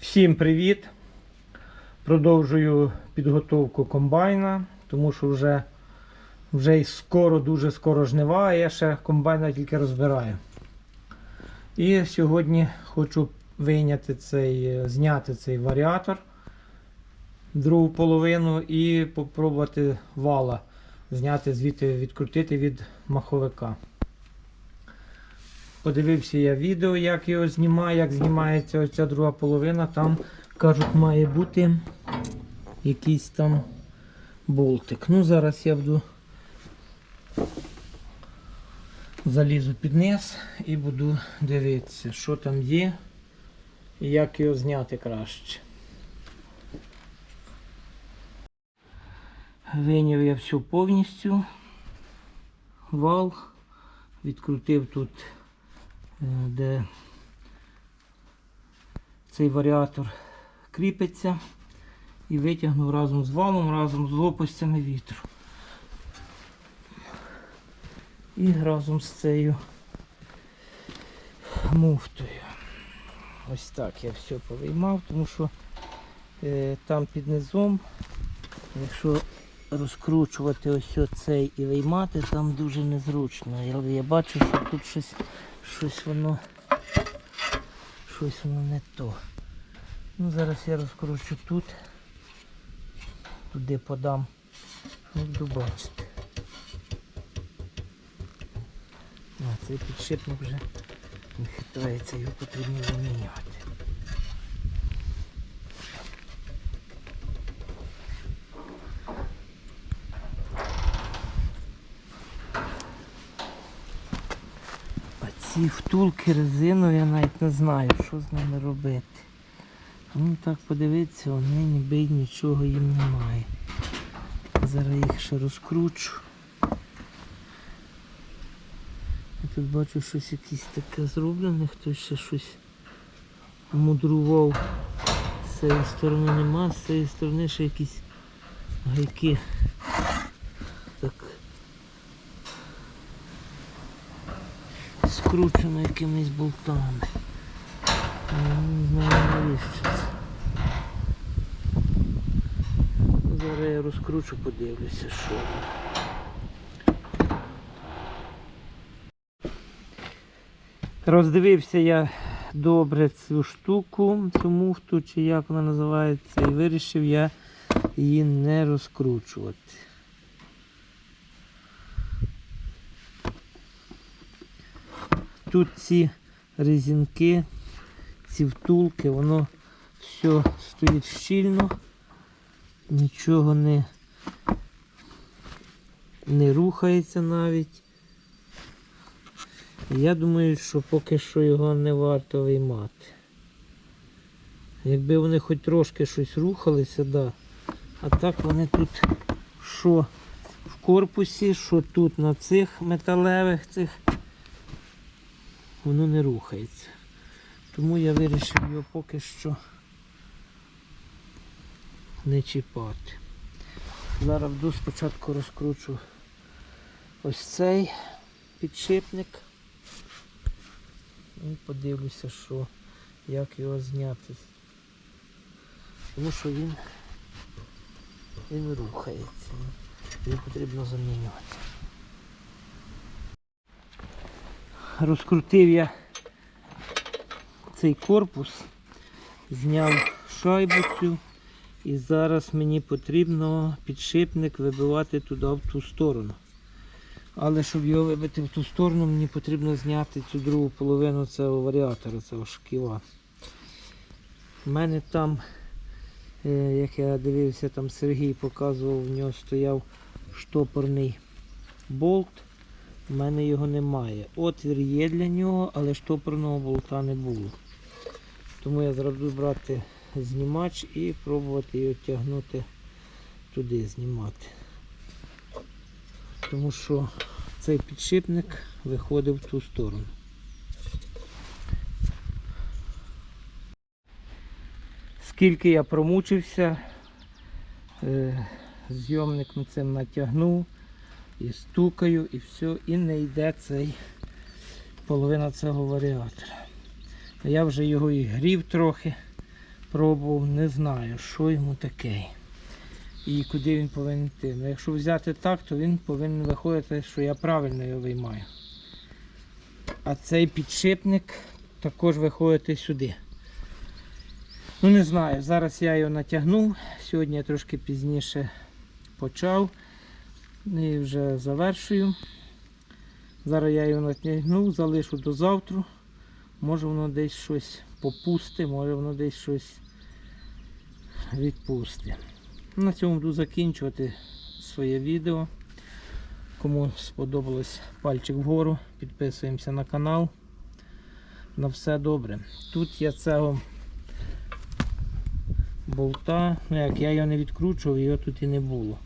Всім привіт! Продовжую підготовку комбайна, тому що вже, вже й скоро, дуже скоро жнива, а я ще комбайна тільки розбираю. І сьогодні хочу вийняти цей, е, зняти цей варіатор, другу половину, і попробувати вала зняти звідти, відкрутити від маховика. Подивився я відео, як його знімає, як знімається оця друга половина. Там, кажуть, має бути якийсь там болтик. Ну, зараз я буду залізу під низ і буду дивитися, що там є і як його зняти краще. Виняв я все повністю. Вал. Відкрутив тут де цей варіатор кріпиться і витягнув разом з валом, разом з лопастями вітру. І разом з цією муфтою. Ось так я все повиймав, тому що е, там під низом, якщо розкручувати ось цей і виймати, там дуже незручно. Я, я бачу, що тут щось, щось воно щось воно не то. Ну, зараз я розкручу тут, туди подам. Ну, буду бачити. А, цей підшипник вже не хитається, його потрібно замінювати. Ці втулки резинові, я навіть не знаю, що з ними робити. Ну так подивитися, вони ніби нічого їм немає. Зараз їх ще розкручу. Я тут бачу щось якесь таке зроблене, хтось ще щось мудрував. З цієї сторони нема, з цієї сторони ще якісь гайки. Так скручено якимись болтами. Не знаю навіщо це. Зараз я розкручу, подивлюся, що. Роздивився я добре цю штуку, цю муфту, чи як вона називається, і вирішив я її не розкручувати. Тут ці резинки, ці втулки, воно все стоїть щільно, нічого не, не рухається навіть. Я думаю, що поки що його не варто виймати. Якби вони хоч трошки щось рухалися, да. А так вони тут що в корпусі, що тут на цих металевих цих воно не рухається. Тому я вирішив його поки що не чіпати. Зараз буду спочатку розкручу ось цей підшипник. І подивлюся, що, як його зняти. Тому що він, він рухається. Його потрібно замінювати. Розкрутив я цей корпус, зняв шайбу цю і зараз мені потрібно підшипник вибивати туди в ту сторону. Але щоб його вибити в ту сторону, мені потрібно зняти цю другу половину цього варіатора, цього шківа. У мене там, е, як я дивився, там Сергій показував, в нього стояв штопорний болт. У мене його немає. Отвір є для нього, але штопорного болта не було. Тому я буду брати знімач і пробувати його тягнути туди, знімати. Тому що цей підшипник виходив в ту сторону. Скільки я промучився, е, зйомником цим натягнув і стукаю, і все, і не йде цей половина цього варіатора. Я вже його і грів трохи, пробував, не знаю, що йому таке. І куди він повинен йти. Ну, якщо взяти так, то він повинен виходити, що я правильно його виймаю. А цей підшипник також виходить сюди. Ну не знаю, зараз я його натягнув. Сьогодні я трошки пізніше почав і вже завершую. Зараз я його натягнув, залишу до завтра. Може воно десь щось попусти, може воно десь щось відпусти. На цьому буду закінчувати своє відео. Кому сподобалось пальчик вгору, підписуємося на канал. На все добре. Тут я цього болта, ну як я його не відкручував, його тут і не було.